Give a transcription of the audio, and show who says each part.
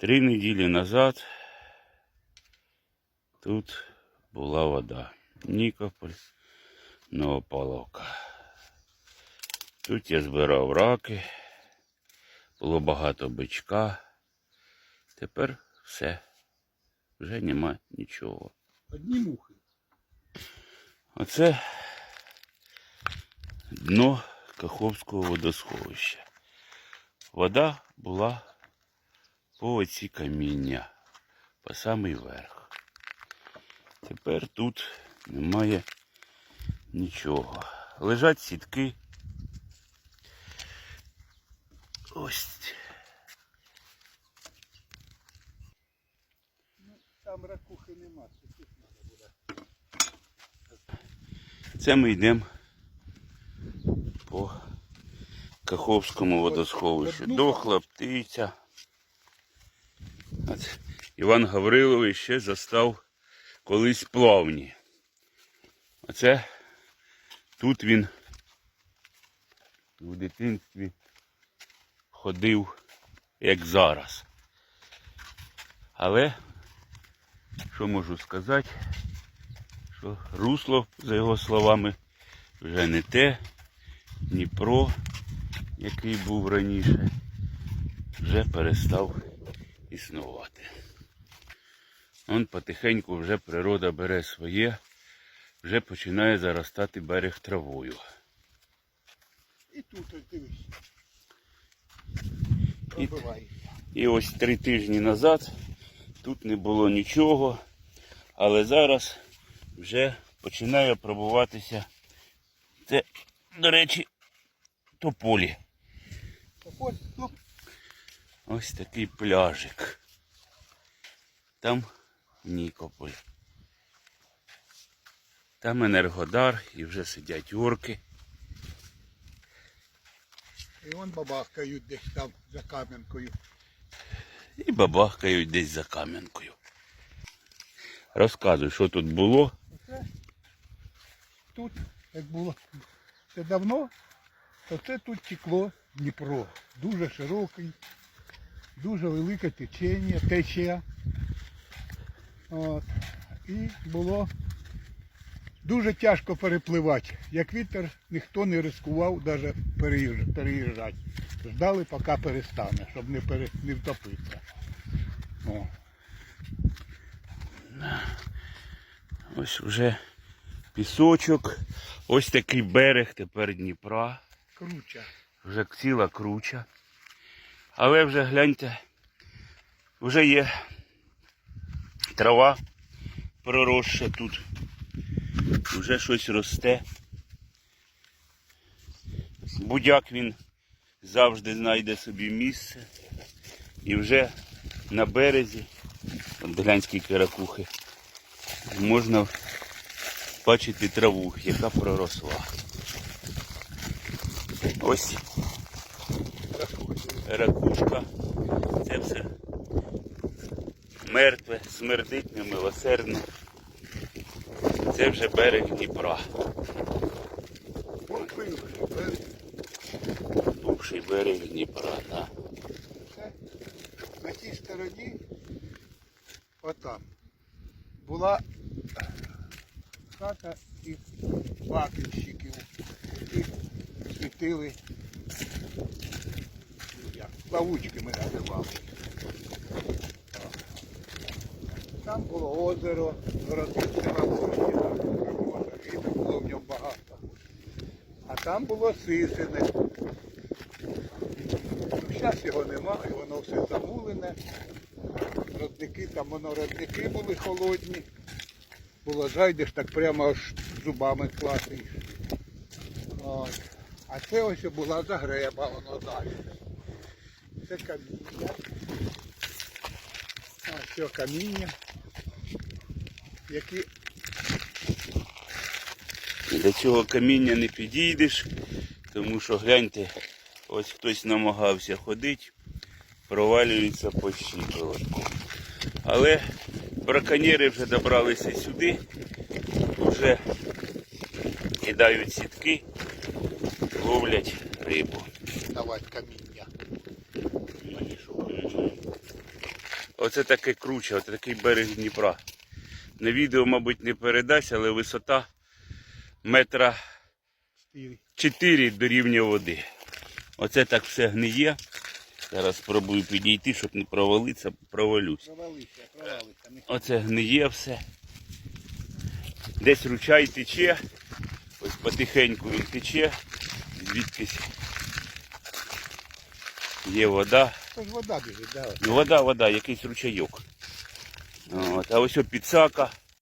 Speaker 1: Три неділі назад тут була вода. Нікополь, Новопавловка. Тут я збирав раки, було багато бичка. Тепер все. Вже нема нічого.
Speaker 2: Одні мухи.
Speaker 1: Оце дно Каховського водосховища. Вода була по оці каміння, по самий верх. Тепер тут немає нічого. Лежать сітки. Ось.
Speaker 2: Там ракухи нема, тут треба буде.
Speaker 1: Це ми йдемо по Каховському водосховищу. Дохла птиця. От Іван Гаврилович ще застав колись плавні. Оце тут він в дитинстві ходив, як зараз. Але, що можу сказати, що русло, за його словами, вже не те, Дніпро, який був раніше, вже перестав існувати. Он потихеньку вже природа бере своє, вже починає заростати берег травою.
Speaker 2: І тут ось дивись.
Speaker 1: І- І ось три тижні назад тут не було нічого, але зараз вже починає пробуватися. Це, до речі, тополі.
Speaker 2: Тополь, ну,
Speaker 1: Ось такий пляжик. Там Нікополь. Там Енергодар і вже сидять орки.
Speaker 2: і вон бабахкають десь там за кам'янкою.
Speaker 1: І бабахкають десь за кам'янкою. Розказуй, що тут було.
Speaker 2: Оце тут, як було це давно, то це тут текло Дніпро. Дуже широкий, дуже велике течення, течія. От. І було дуже тяжко перепливати. Як вітер, ніхто не ризикував навіть переїжджати. Ждали, поки перестане, щоб не, пере, не втопитися. О.
Speaker 1: Ось вже пісочок. Ось такий берег тепер Дніпра.
Speaker 2: Круче.
Speaker 1: Вже ціла круча. Але вже гляньте, вже є трава проросша тут. Вже щось росте. Будяк він завжди знайде собі місце. І вже на березі, от глянь скільки ракухи, можна бачити траву, яка проросла. Ось ракушка. Це все мертве, смердить немилосердно. Це вже берег Дніпра. Бувший берег Дніпра. Да.
Speaker 2: Це на тій стороні, отам, була хата і бакенщиків, які світили, як, плавучки ми називали. Там було озеро, родинне озеро, риби було в ньому багато. А там було сисине. Зараз його немає, воно все замулене. Родники, там воно родники були холодні. Було зайдеш, так прямо аж зубами класиш. А це ось була загреба, воно далі. Це каміння. А що каміння, які
Speaker 1: До цього каміння не підійдеш, тому що гляньте, ось хтось намагався ходити, провалюється по щиколотку. Але браконьєри вже добралися сюди, вже кидають сітки, ловлять рибу.
Speaker 2: каміння.
Speaker 1: Оце таке круче, оце такий берег Дніпра. На відео, мабуть, не передасть, але висота метра 4 до рівня води. Оце так все гниє. Зараз спробую підійти, щоб не провалитися, провалюсь. Оце гниє все. Десь ручай тече. Ось потихеньку він тече. Звідкись є вода.
Speaker 2: Це вода біжить, да.
Speaker 1: Ну, вода, вода, якийсь ручайок. От. А ось підсака.